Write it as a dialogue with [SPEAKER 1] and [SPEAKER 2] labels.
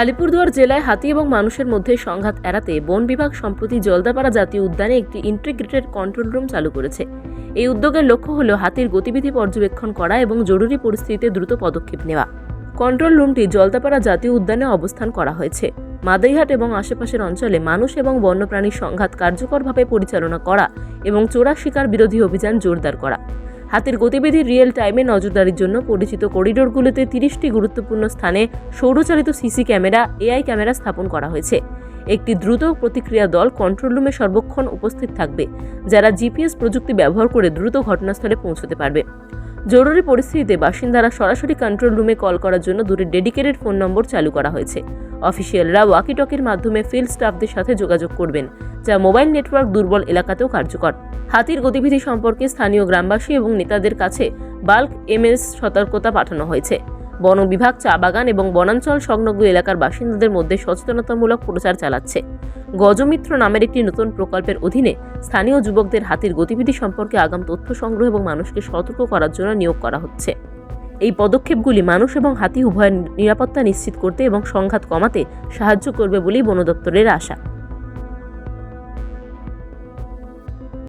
[SPEAKER 1] আলিপুরদুয়ার জেলায় হাতি এবং মানুষের মধ্যে সংঘাত এড়াতে বন বিভাগ সম্প্রতি জলদাপাড়া জাতীয় উদ্যানে একটি ইন্টিগ্রেটেড কন্ট্রোল রুম চালু করেছে। এই উদ্যোগের লক্ষ্য হল হাতির গতিবিধি পর্যবেক্ষণ করা এবং জরুরি পরিস্থিতিতে দ্রুত পদক্ষেপ নেওয়া। কন্ট্রোল রুমটি জলদাপাড়া জাতীয় উদ্যানে অবস্থান করা হয়েছে। মাদাইহাট এবং আশেপাশের অঞ্চলে মানুষ এবং বন্যপ্রাণীর সংঘাত কার্যকরভাবে পরিচালনা করা এবং চোরা শিকার বিরোধী অভিযান জোরদার করা। হাতির গতিবিধি রিয়েল টাইমে নজরদারির জন্য পরিচিত করিডোরগুলোতে তিরিশটি গুরুত্বপূর্ণ স্থানে সৌরচালিত সিসি ক্যামেরা এআই ক্যামেরা স্থাপন করা হয়েছে। একটি দ্রুত প্রতিক্রিয়া দল কন্ট্রোল রুমে সর্বক্ষণ উপস্থিত থাকবে, যারা জিপিএস প্রযুক্তি ব্যবহার করে দ্রুত ঘটনাস্থলে পৌঁছতে পারবে। জরুরি পরিস্থিতিতে বাসিন্দারা সরাসরি কন্ট্রোল রুমে কল করার জন্য দুটি ডেডিকেটেড ফোন নম্বর চালু করা হয়েছে। অফিসিয়ালরা ওয়াকিটকির মাধ্যমে ফিল্ড স্টাফদের সাথে যোগাযোগ করবেন, যা মোবাইল নেটওয়ার্ক দুর্বল এলাকাতেও কার্যকর। হাতির গতিবিধি সম্পর্কে স্থানীয় গ্রামবাসী এবং নেতাদের কাছে বাল্ক এমএস সতর্কতা পাঠানো হয়েছে। বন বিভাগ, চা বাগান এবং বনাঞ্চল সংলগ্ন এলাকার বাসিন্দাদের মধ্যে সচেতনতামূলক প্রচার চালাচ্ছে। গজমিত্র নামের একটি নতুন প্রকল্পের অধীনে স্থানীয় যুবকদের হাতির গতিবিধি সম্পর্কে আগাম তথ্য সংগ্রহ এবং মানুষকে সতর্ক করার জন্য নিয়োগ করা হচ্ছে। এই পদক্ষেপগুলি মানুষ এবং হাতি উভয়ের নিরাপত্তা নিশ্চিত করতে এবং সংঘাত কমাতে সাহায্য করবে বলেই বন দপ্তরের আশা।